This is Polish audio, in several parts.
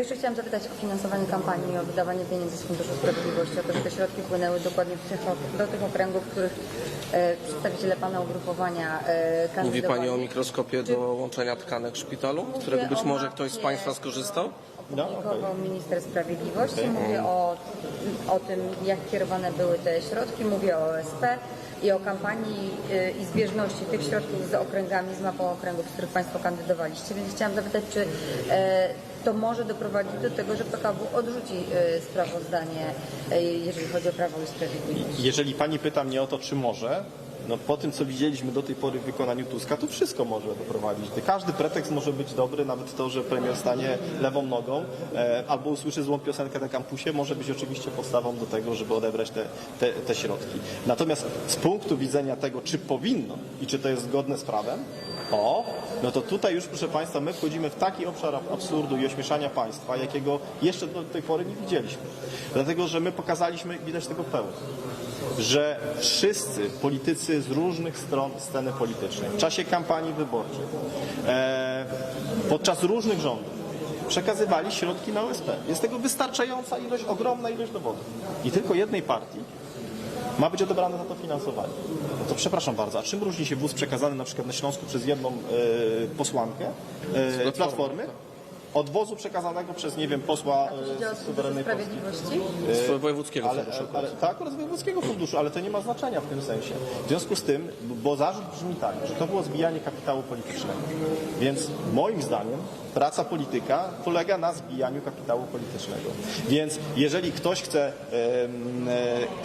Jeszcze chciałam zapytać o finansowanie kampanii, o wydawanie pieniędzy z Funduszu Sprawiedliwości, o to, że te środki płynęły dokładnie w tych, do tych okręgów, w których e, przedstawiciele Pana ugrupowania e, Mówi kandydowali. Pani o mikroskopie do łączenia tkanek w szpitalu, z którego być o może ktoś z Państwa skorzystał? No, Opublikował minister sprawiedliwości. Mówię o, o tym, jak kierowane były te środki. Mówię o OSP i o kampanii y, i zbieżności tych środków z okręgami, z mapą okręgów, z których Państwo kandydowaliście. Więc chciałam zapytać, czy e, to może doprowadzić do tego, że PKW odrzuci e, sprawozdanie, e, jeżeli chodzi o Prawo i Sprawiedliwość. Jeżeli pani pyta mnie o to, czy może, no po tym, co widzieliśmy do tej pory w wykonaniu Tuska, to wszystko może doprowadzić. Każdy pretekst może być dobry, nawet to, że premier stanie lewą nogą e, albo usłyszy złą piosenkę na kampusie, może być oczywiście podstawą do tego, żeby odebrać te, te, te środki. Natomiast z punktu widzenia tego, czy powinno i czy to jest zgodne z prawem, o, no to tutaj już, proszę Państwa, my wchodzimy w taki obszar absurdu i ośmieszania państwa, jakiego jeszcze do tej pory nie widzieliśmy. Dlatego, że my pokazaliśmy, widać tego pełno że wszyscy politycy z różnych stron sceny politycznej w czasie kampanii wyborczej, e, podczas różnych rządów przekazywali środki na OSP. Jest tego wystarczająca ilość, ogromna ilość dowodów. I tylko jednej partii ma być odebrane za to finansowanie. No to przepraszam bardzo, a czym różni się wóz przekazany na przykład na Śląsku przez jedną e, posłankę e, Platformy od wozu przekazanego przez, nie wiem, posła e, z suwerennej Polski? Sprawiedliwości? Z wojewódzkiego Ale, funduszu. ale, tak, akurat z wojewódzkiego funduszu, ale to nie ma znaczenia w tym sensie. W związku z tym, bo zarzut brzmi tak, że to było zbijanie kapitału politycznego. Więc moim zdaniem praca polityka polega na zbijaniu kapitału politycznego. Więc jeżeli ktoś chce e,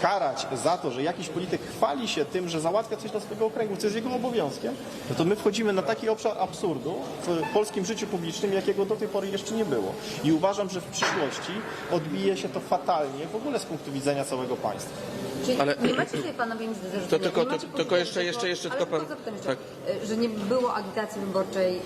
karać za to, że jakiś polityk chwali się tym, że załatwia coś dla swojego okręgu, co jest jego obowiązkiem, no to my wchodzimy na taki obszar absurdu w polskim życiu publicznym, jakiego do tej pory jeszcze nie było. I uważam, że w przyszłości odbije się to fatalnie w ogóle z punktu widzenia całego państwa. Czyli Ale- nie macie sobie panowie nic do? To tylko- to- tylko jeszcze- że jeszcze- jeszcze tylko pan- zapytam tak. e, że nie było agitacji wyborczej e,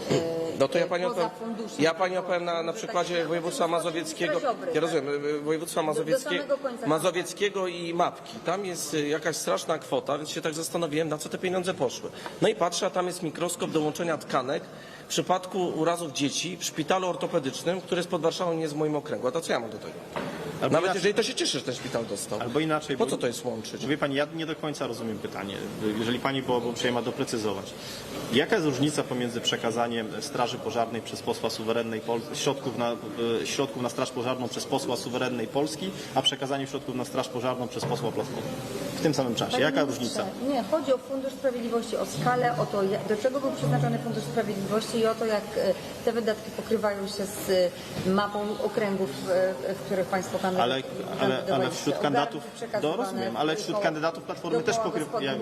No to ja Pani poza opowiem, funduszem. ja Pani opowiem na, na Że przykładzie tak- województwa mazowieckiego. Ja tak? rozumiem, y, województwa mazowieckiego, samego końca. mazowieckiego i mapki. Tam jest y, jakaś straszna kwota, więc się tak zastanowiłem, na co te pieniądze poszły. No i patrzę, a tam jest mikroskop do łączenia tkanek w przypadku urazów dzieci w szpitalu ortopedycznym, który jest pod Warszawą, nie jest w moim okręgu. A to co ja mam do tego? Albo Nawet inaczej- jeżeli to się cieszy, że ten szpital dostał. Albo inaczej. Po bo- co to jest łączyć? Wie Pani, ja nie do końca rozumiem pytanie. Jeżeli Pani byłaby uprzejma doprecyzować. Jaka jest różnica pomiędzy przekazaniem Straży Pożarnej przez posła suwerennej Pol- środków, na, e, środków na Straż Pożarną przez posła suwerennej Polski, a przekazaniem środków na Straż Pożarną przez posła Platformy? W tym samym czasie. Panie Jaka ministrze, różnica? Nie, chodzi o Fundusz Sprawiedliwości, o skalę, o to, jak- do czego był przeznaczony Fundusz Sprawiedliwości i o to, jak e, te wydatki pokrywają się z e, mapą okręgów, e, w których Państwo Ale, ale, ale wśród kandydatów, do, rozumiem, ale wśród kandydatów Platformy też pokrywają,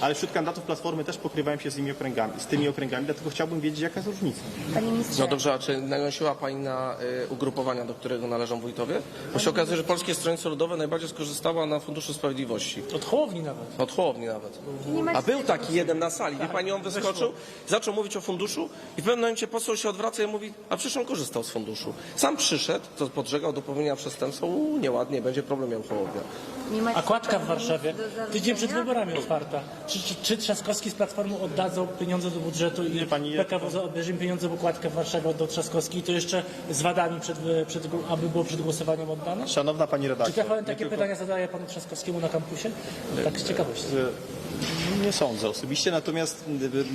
ale wśród kandydatów Platformy też pokrywają się z tymi okręgami, z tymi okręgami, dlatego chciałbym wiedzieć, jaka jest różnica. Panie ministrze, No dobrze, a czy nanosiła Pani na y, ugrupowania, do którego należą wójtowie? Bo się okazuje, że Polskie Stronnictwo Ludowe najbardziej skorzystało na Funduszu Sprawiedliwości. Od Hołowni nawet. Od Hołowni nawet. A był taki jeden na sali, wie Pani, on wyskoczył, zaczął mówić o funduszu i w pewnym momencie poseł się odwraca i mówi, a przecież on korzystał z funduszu. Sam przyszedł, to podżegał do popełnienia przestępstwa, uuu, nieładnie, będzie problem miał Hołownia. nie macie A kładka w Warszawie do tydzień przed wyborami otwarta. Czy, czy, czy Trzaskowski z Platformą oddadzą pieniądze do budżetu i pani- PKW za- odbierze im pieniądze, bo kładkę w Warszawie do Trzaskowskiej, to jeszcze z wadami, przed, przed, aby było przed głosowaniem oddane? Szanowna Pani Czy redaktor. TVN nie takie tylko- pytania zadaje panu Trzaskowskiemu na kampusie? Tak z ciekawości. Nie sądzę osobiście, natomiast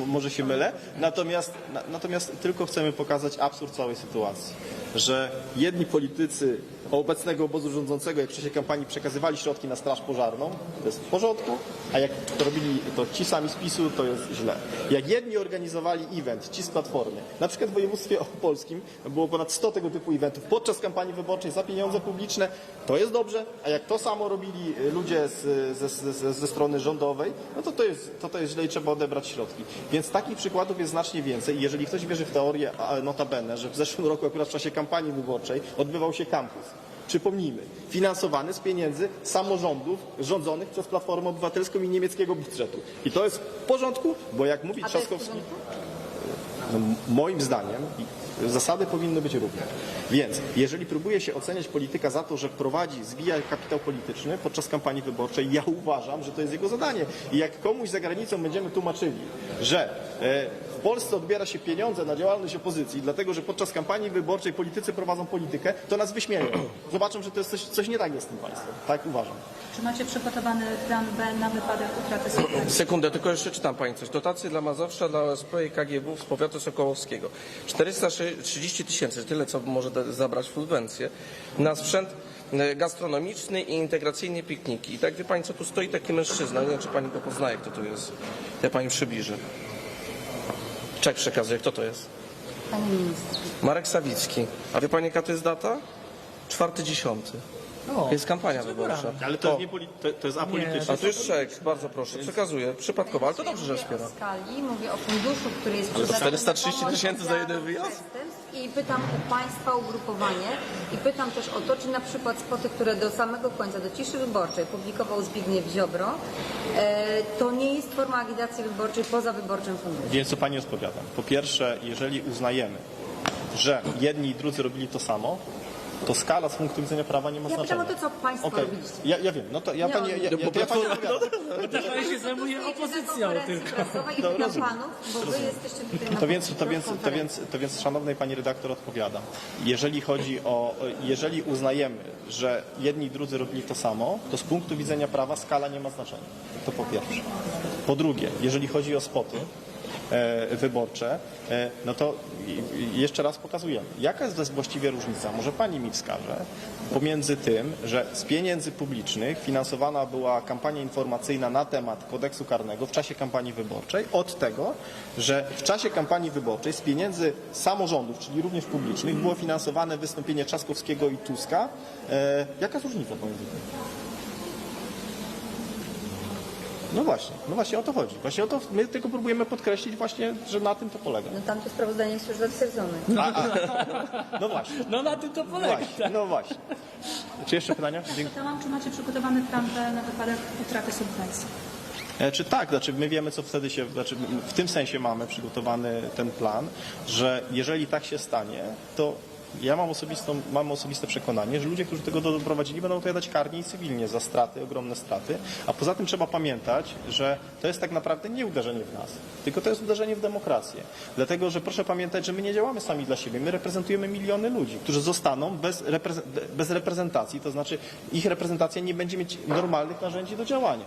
może się mylę. Natomiast, na, natomiast tylko chcemy pokazać absurd całej sytuacji, że jedni politycy obecnego obozu rządzącego, jak w czasie kampanii przekazywali środki na straż pożarną, to jest w porządku, a jak to robili to ci sami z PiSu, to jest źle. Jak jedni organizowali event, ci z Platformy, na przykład w województwie opolskim było ponad 100 tego typu eventów podczas kampanii wyborczej za pieniądze publiczne, to jest dobrze, a jak to samo robili ludzie z, ze strony rządowej, no to to jest, to to jest źle i trzeba odebrać środki. Więc takich przykładów jest znacznie więcej i jeżeli ktoś wierzy w teorię, a notabene, że w zeszłym roku akurat w czasie kampanii wyborczej odbywał się kampus, Przypomnijmy, finansowany z pieniędzy samorządów rządzonych przez Platformę Obywatelską i niemieckiego budżetu. I to jest w porządku, bo jak mówi A to jest w Trzaskowski, porządku? no, moim zdaniem, Zasady powinny być równe. Więc jeżeli próbuje się oceniać polityka za to, że prowadzi, zwija kapitał polityczny podczas kampanii wyborczej, ja uważam, że to jest jego zadanie. I jak komuś za granicą będziemy tłumaczyli, że e, w Polsce odbiera się pieniądze na działalność opozycji, dlatego że podczas kampanii wyborczej politycy prowadzą politykę, to nas wyśmieją. Zobaczą, że to jest coś, coś nie tak jest z tym państwem. Tak uważam. Czy macie przygotowany plan B na wypadek utraty subwencji? Sekundę, tylko jeszcze czytam Pani coś. Dotacje dla Mazowsza, dla OSP i KGW z powiatu sokołowskiego. 430 tysięcy, tyle co może zabrać subwencję, na sprzęt e, gastronomiczny i integracyjny pikniki. I tak wie Pani, co tu stoi taki mężczyzna. Nie wiem, czy Pani go poznaje, kto to jest. Ja Pani przybliżę. Czek przekazuję, kto to jest? Panie ministrze. Marek Sawicki. A wie Pani, jaka to jest data? Czwarty dziesiąty. O, Jest kampania wyborcza. Ale to, jest, to, to jest apolityczne. A tu jest czek, bardzo proszę, przekazuję. Przypadkowo, ale to dobrze, że Mówię wspiera. o skali, mówię o funduszu, który jest Ale to przeznaczony 430 na pomoc tysięcy za jeden wyjazd? I pytam o Państwa ugrupowanie i pytam też o to, czy na przykład spoty, które do samego końca, do ciszy wyborczej publikował Zbigniew Ziobro, e, to nie jest forma agitacji wyborczej poza wyborczym funduszem. Więc co Pani odpowiadam? Po pierwsze, jeżeli uznajemy, że jedni i drudzy robili to samo, to skala z punktu widzenia prawa nie ma Ja pytam znaczenia. o to, co Państwo Okej, robiliście. ja, ja wiem, no to ja Nie Pani, ja, mnie. ja, ja, ja Pani odpowiadam. Się zajmuje opozycją tylko. i pytam Panów, bo Wy jesteście tutaj na To więc, to, więc, to, więc, to więc, szanownej pani redaktor, odpowiadam. Jeżeli chodzi o, jeżeli uznajemy, że jedni i drudzy robili to samo, to z punktu widzenia prawa skala nie ma znaczenia. To po pierwsze. Po drugie, jeżeli chodzi o spoty wyborcze, e, no to jeszcze raz pokazujemy. Jaka jest właściwie różnica? Może pani mi wskaże pomiędzy tym, że z pieniędzy publicznych finansowana była kampania informacyjna na temat kodeksu karnego w czasie kampanii wyborczej, od tego, że w czasie kampanii wyborczej z pieniędzy samorządów, czyli również publicznych, było finansowane wystąpienie Trzaskowskiego i Tuska. E, jaka jest różnica pomiędzy tym? No właśnie, no właśnie o to chodzi. Właśnie o to my tylko próbujemy podkreślić właśnie, że na tym to polega. No tam to sprawozdanie jest już zatwierdzone. No właśnie, No na tym to polega. właśnie, no właśnie. Czy jeszcze pytania? Pytałam, czy macie przygotowany plan B na wypadek utraty subwencji? E, Czy tak, znaczy my wiemy, co wtedy się, znaczy w tym sensie mamy przygotowany ten plan, że jeżeli tak się stanie, to ja mam, osobistą, mam osobiste przekonanie, że ludzie, którzy tego doprowadzili, będą odpowiadać karnie i cywilnie za straty, ogromne straty. A poza tym trzeba pamiętać, że to jest tak naprawdę nie uderzenie w nas, tylko to jest uderzenie w demokrację. Dlatego, że proszę pamiętać, że my nie działamy sami dla siebie. My reprezentujemy miliony ludzi, którzy zostaną bez, bez reprezentacji, to znaczy ich reprezentacja nie będzie mieć normalnych narzędzi do działania.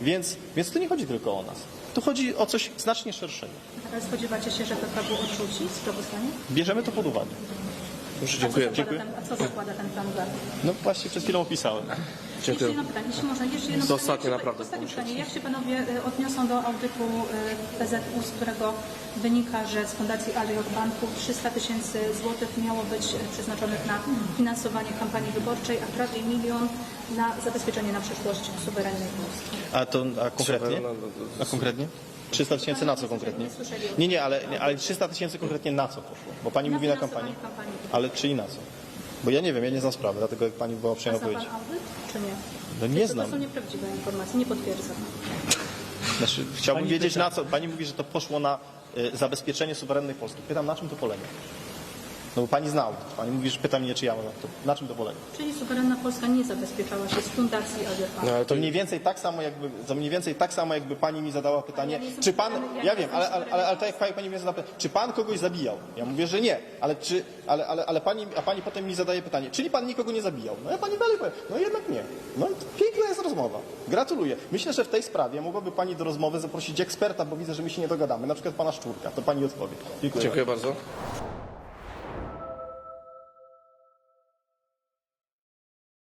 Więc, więc to nie chodzi tylko o nas. Tu chodzi o coś znacznie szerszego. Ale spodziewacie się, że PKW odrzuci sprawozdanie? Bierzemy to pod uwagę. Już A co, dziękuję. zakłada ten, a co zakłada ten plan B? No właśnie przed chwilą opisałem. Jeszcze jedno pytanie, jeśli można, jeszcze jedno To pytanie. ostatnie Jak się- naprawdę Ostatnie muszę. pytanie. Jak się panowie y, odniosą do audytu y, PZU, z którego wynika, że z Fundacji Aliot Banku 300 tysięcy złotych miało być przeznaczonych na finansowanie kampanii wyborczej, a prawie milion na zabezpieczenie na przyszłość suwerennej Polski? A to a konkretnie? no, A konkretnie? 300 tysięcy na co konkretnie? Nie, nie, ale, nie, ale 300 tysięcy konkretnie na co poszło? Bo pani Na mówi na kampanię. kampanii. Ale czy i na co? Bo ja nie wiem, ja nie znam sprawy, dlatego jak pani była uprzejma zna pan powiedzieć. audyt, czy nie? No nie to, znam. To są nieprawdziwe informacje, nie potwierdzam. Znaczy, chciałbym Pani wiedzieć pyta. na co. Pani mówi, że to poszło na y, zabezpieczenie suwerennej Polski. Pytam, na czym to polega? No bo pani zna audyt. Pani mówi, że pyta mnie, czy ja mam. To na czym to polega? Czyli suwerenna Polska nie zabezpieczała się z Fundacji Aliot Banku. No, ale To to mniej więcej tak samo jakby, to mniej więcej tak samo jakby pani mi zadała pytanie, ja czy pan, ja wiem, ale, ale, ale, ale tak jak pani, pani mnie zadała pytanie, czy pan kogoś zabijał? Ja mówię, że nie, ale czy, ale, ale, ale pani, a pani potem mi zadaje pytanie, czyli pan nikogo nie zabijał? No ja pani dalej powiem, no jednak nie. No piękna jest rozmowa. Gratuluję. Myślę, że w tej sprawie mogłaby pani do rozmowy zaprosić eksperta, bo widzę, że my się nie dogadamy, na przykład pana Szczurka, to pani odpowie. Dziękuję. Dziękuję bardzo.